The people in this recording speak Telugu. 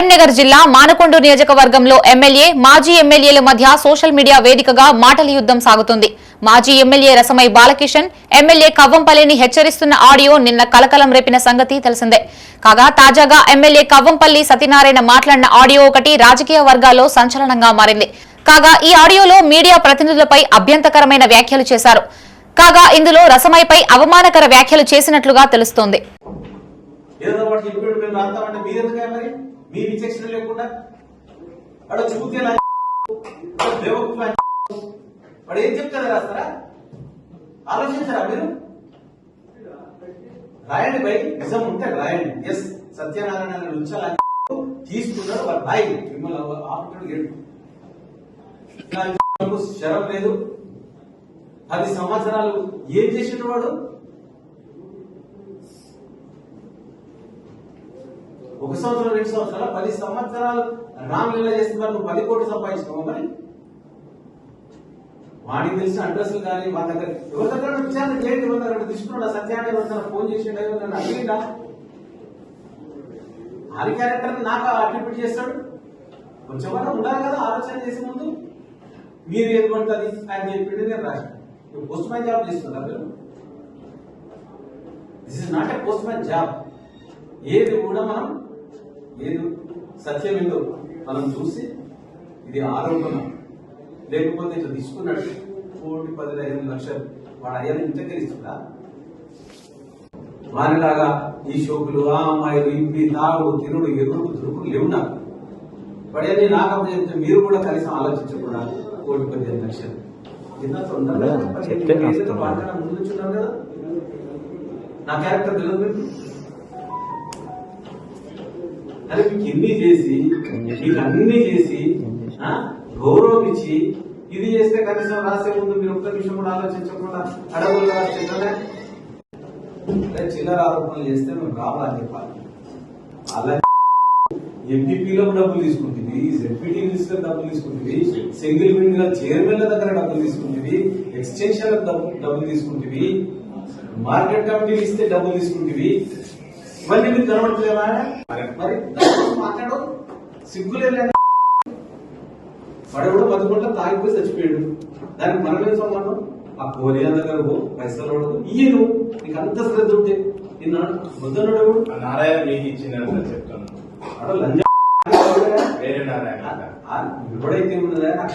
కరీంనగర్ జిల్లా మానకొండ నియోజకవర్గంలో ఎమ్మెల్యే మాజీ ఎమ్మెల్యేల మధ్య సోషల్ మీడియా వేదికగా మాటల యుద్ధం సాగుతుంది. మాజీ ఎమ్మెల్యే రసమై బాలకిషన్ ఎమ్మెల్యే కవ్వంపల్లిని హెచ్చరిస్తున్న ఆడియో నిన్న కలకలం రేపిన సంగతి తెలిసిందే. కాగా తాజాగా ఎమ్మెల్యే కవ్వంపల్లి సత్యనారాయణ మాట్లాడిన ఆడియో ఒకటి రాజకీయ వర్గాల్లో సంచలనంగా మారింది. కాగా ఈ ఆడియోలో మీడియా ప్రతినిధులపై అభ్యంతకరమైన వ్యాఖ్యలు చేశారు. కాగా ఇందులో రసమైపై అవమానకర వ్యాఖ్యలు చేసినట్లుగా తెలుస్తోంది. ఏదో వాడు చెప్పాడు మేము రాస్తామంటే మీరు ఎందుకు మరి? మీ విచక్షణ లేకుండా? వాడు చూపుతే వాడు ఏం చెప్తారా రాస్తారా? ఆలోచించారా మీరు? రాయండి బై నిజం ఉంటే రాయండి. ఎస్ సత్యనారాయణ గారు ఉంచాలని తీసుకున్నాడు వాళ్ళు బాయ్ మిమ్మల్ని ఆపుతాడు ఏడు శరం లేదు. పది సంవత్సరాలు ఏం చేసిన వాడు? ఒక సంవత్సరం రెండు సంవత్సరాలు పది సంవత్సరాలు రామలీల చేస్తున్నారు నువ్వు పది కోట్లు సంపాదించుకోవు మరి? వాడికి తెలిసిన అడ్రస్లు కానీ మా దగ్గర ఎవరి దగ్గర విచారణ చేయండి ఎవరి దగ్గర? తీసుకున్నాడు? సత్యాన్ని ఎవరి ఫోన్ చేసిండు నన్ను అడిగిందా ఆరి క్యారెక్టర్ నాకు అట్రిబ్యూట్ చేస్తాడు. కొంచెం వల్ల ఉండాలి కదా ఆలోచన చేసే ముందు. మీరు ఏది పడుతుంది అని చెప్పింది నేను రాశాను. పోస్ట్ మ్యాన్ జాబ్ చేస్తున్నారు మీరు? This is not a postman job ఏది కూడా మనం ఏది సత్యం ఏందో మనం చూసి ఇది ఆరోపణ. లేకపోతే ఇట్లా తీసుకున్నట్టు కోటి పదిహేను లక్షలు. వాడు అయ్యాన్ని ఇంతకరిస్తుందా వారిలాగా ఈ షోకులు ఆ అమ్మాయిలు ఇంపి తాగుడు తినుడు ఎగురుడు దురుకుడు లేవు నాకు. పడేది నాకు చెప్తే మీరు కూడా కనీసం ఆలోచించకుండా కోటి పదిహేను లక్షలు. ఇంత తొందరగా ముందు కదా. నా క్యారెక్టర్ తెలియదు అరే మీకు ఎన్ని చేసి మీకు అన్ని చేసి ఆ, గౌరవం ఇచ్చి ఇది చేస్తే కనీసం రాసే ముందు మీరు ఒక్క నిమిషం కూడా ఆలోచించకుండా అడవులు రాసిందనే చిల్లర ఆరోపణలు చేస్తే మేము రావాలని చెప్పాలి. అలా ఎంపీపీలో డబ్బులు తీసుకుంటుంది. జెడ్పీటీ డబ్బులు తీసుకుంటుంది. సింగిల్ విండ్ చైర్మన్ల దగ్గర డబ్బులు తీసుకుంటుంది. ఎక్స్టెన్షన్ డబ్బులు తీసుకుంటుంది. మార్కెట్ కమిటీలు ఇస్తే డబ్బులు తీసుకుంటుంది. ఇవన్నీ మీకు కనబడలేవా మరి మాట్లాడు. సిగ్గులేదు వాడు కూడా బతుకుంటా తాగిపోయి చచ్చిపోయాడు. దానికి మనమే సంబంధం? ఆ కోరియా దగ్గర పో పైసలు పడదు ఇయ్యను. నీకు అంత శ్రద్ధ ఉంటే నిన్న? ఆ నారాయణ మీకు ఇచ్చిన చెప్తాను లంజ వేరే నారాయణ. ఇప్పుడైతే ఉన్నదా